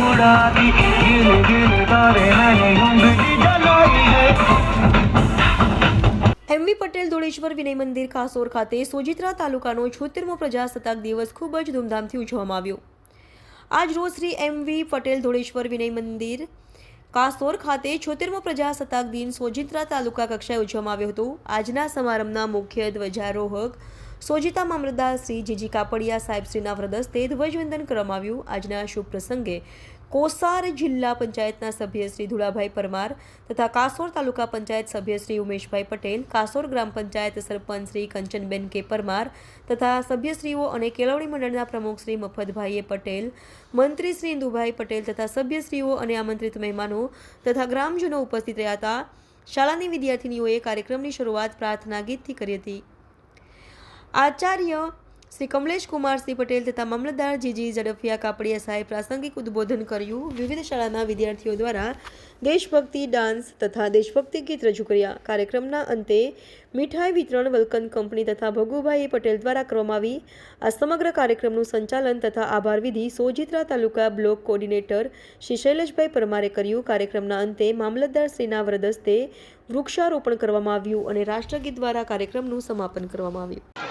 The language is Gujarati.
उड़ा दी गिर गिर तारे मैंने उंगली जलाई है એમવી પટેલ ધોળેશ્વર વિનય મંદિર કાસોર ખાતે સોજિત્રા તાલુકાનો છોતેરમો પ્રજાસત્તાક દિવસ ખૂબ જ ધૂમધામથી ઉજવવામાં આવ્યો આજ રોજ શ્રી એમવી પટેલ ધોળેશ્વર વિનય મંદિર કાસોર ખાતે છોતેરમો પ્રજાસત્તાક દિન સોજિત્રા તાલુકા કક્ષાએ ઉજવવામાં આવ્યો હતો આજના સમારંભના મુખ્ય ધ્વજારોહક સોજિતા મામલતદાર શ્રી જીજી કાપડિયા સાહેબ શ્રીના વ્રદસ્તે ધ્વજવંદન કરવામાં આજના શુભ પ્રસંગે કોસાર જિલ્લા પંચાયતના સભ્ય શ્રી ધુળાભાઈ પરમાર તથા કાસોર તાલુકા પંચાયત સભ્ય શ્રી ઉમેશભાઈ પટેલ, કાસોર ગ્રામ પંચાયત સરપંચ શ્રી કંચનબેન કે પરમાર તથા સભ્યશ્રીઓ અને કેળવણી મંડળના પ્રમુખ શ્રી મફતભાઈએ પટેલ, મંત્રી શ્રી ઇન્દુભાઈ પટેલ તથા સભ્યશ્રીઓ અને આમંત્રિત મહેમાનો તથા ગ્રામજનો ઉપસ્થિત રહ્યા હતા. શાળાની વિદ્યાર્થીનીઓએ કાર્યક્રમની શરૂઆત પ્રાર્થના ગીતથી કરી હતી. આચાર્ય શ્રી કમલેશ કુમારસિંહ પટેલ તથા મામલતદાર જીજી ઝડફિયા કાપડિયા સાહેબ પ્રાસંગિક ઉદબોધન કર્યું. વિવિધ શાળાના વિદ્યાર્થીઓ દ્વારા દેશભક્તિ, ડાન્સ તથા દેશભક્તિ ગીત રજૂ કર્યા. કાર્યક્રમના અંતે મીઠાઈ વિતરણ, વલકન કંપની તથા ભગુભાઈ પટેલ દ્વારા કરવામાં આવી. આ સમગ્ર કાર્યક્રમનું સંચાલન તથા આભાર વિધિ સોજિત્રા તાલુકા બ્લોક કોર્ડિનેટર શ્રી શૈલેષભાઈ પરમારે કર્યું. કાર્યક્રમના અંતે મામલતદાર શ્રીના વ્રદસ્તે વૃક્ષારોપણ કરવામાં આવ્યું અને રાષ્ટ્રગીત દ્વારા કાર્યક્રમનું સમાપન કરવામાં આવ્યું.